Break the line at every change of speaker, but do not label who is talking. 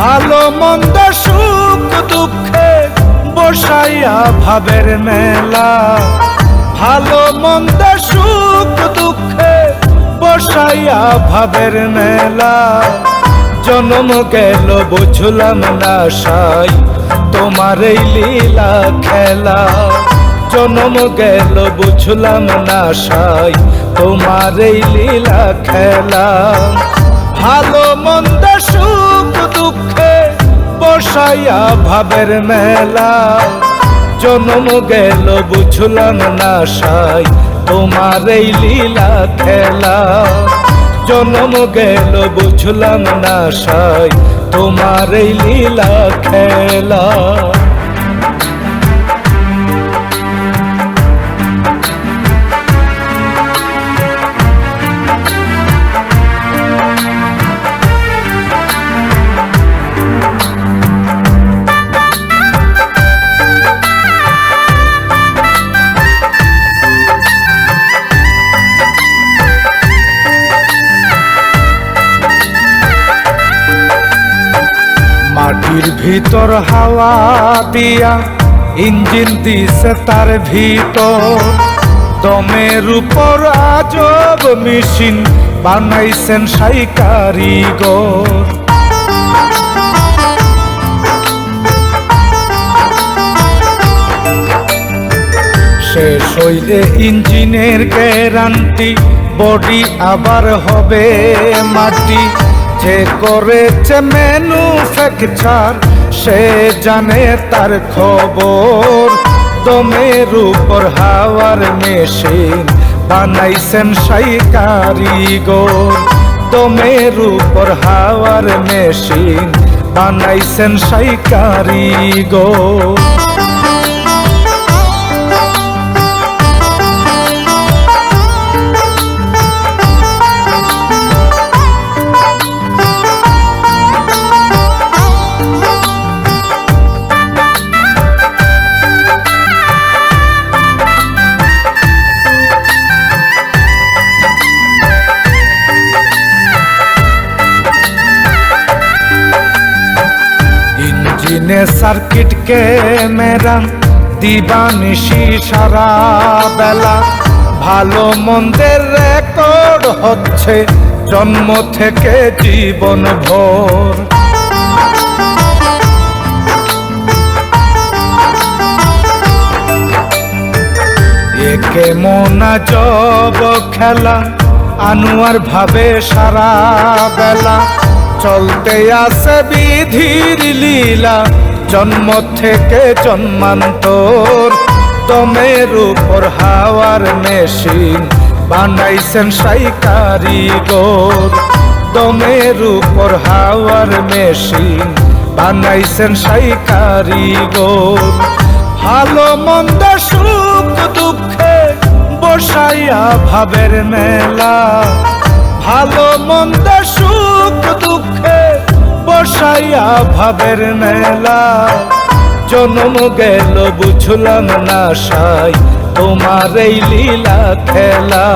ভালো মন্দ সুখ দুঃখে বসাইয়া ভাবের মেলা। ভালো মন্দ সুখ দুঃখে বসাইয়া ভাবের মেলা। জনম গেল, বুঝলাম না সাই, তোমার এই লীলা খেলা। জনম গেল, বুঝলাম না সাই, তোমার এই লীলা খেলা। বসাইয়া ভাবের মেলা। জনম গেল বুঝলাম না সাই, তোমার এই লীলা খেলা। জনম গেল বুঝলাম না সাই, তোমার এই লীলা খেলা। মাটির ভিতর হাওয়া দিয়া ইঞ্জিন দিছে তার ভিতর। দমের উপর আজব মেশিন বানাইছেন সাই কারিগর শেষ হইলে ইঞ্জিনের গ্যারান্টি, বডি আবার হবে মাটি। যে করেছে ম্যানুফ্যাকচার সে জানে তার খবর। দমের উপর হাওয়ার মেশিন, বানাইছেন সাই কারিগর। দমের উপর হাওয়ার মেশিন, বানাইছেন সাই কারিগর। ইঞ্জিনে সার্কিট ক্যামেরা দিবানিশি সারা বেলা। ভালো মন্দের রেকর্ড হচ্ছে জন্ম থেকে জীবন ভোর। একে মোনা জব খেলা, আনুয়ার ভাবে সারা বেলা। চলতে আসে বিধির লীলা। জন্ম থেকে জন্মান্তর। দমের উপর হাওয়ার মেশিন বানাইছেন সাই কারিগর। দমের উপর হাওয়ার মেশিন বানাইছেন সাই কারিগর। ভালো মন্দ সুখ দুঃখে বসাইয়া ভাবের মেলা। ভালো মন্দ সুখ দুঃখে বসাইয়া ভাবের মেলা। জনম গেল বুঝলাম না সাই তোমার এই লীলা খেলা।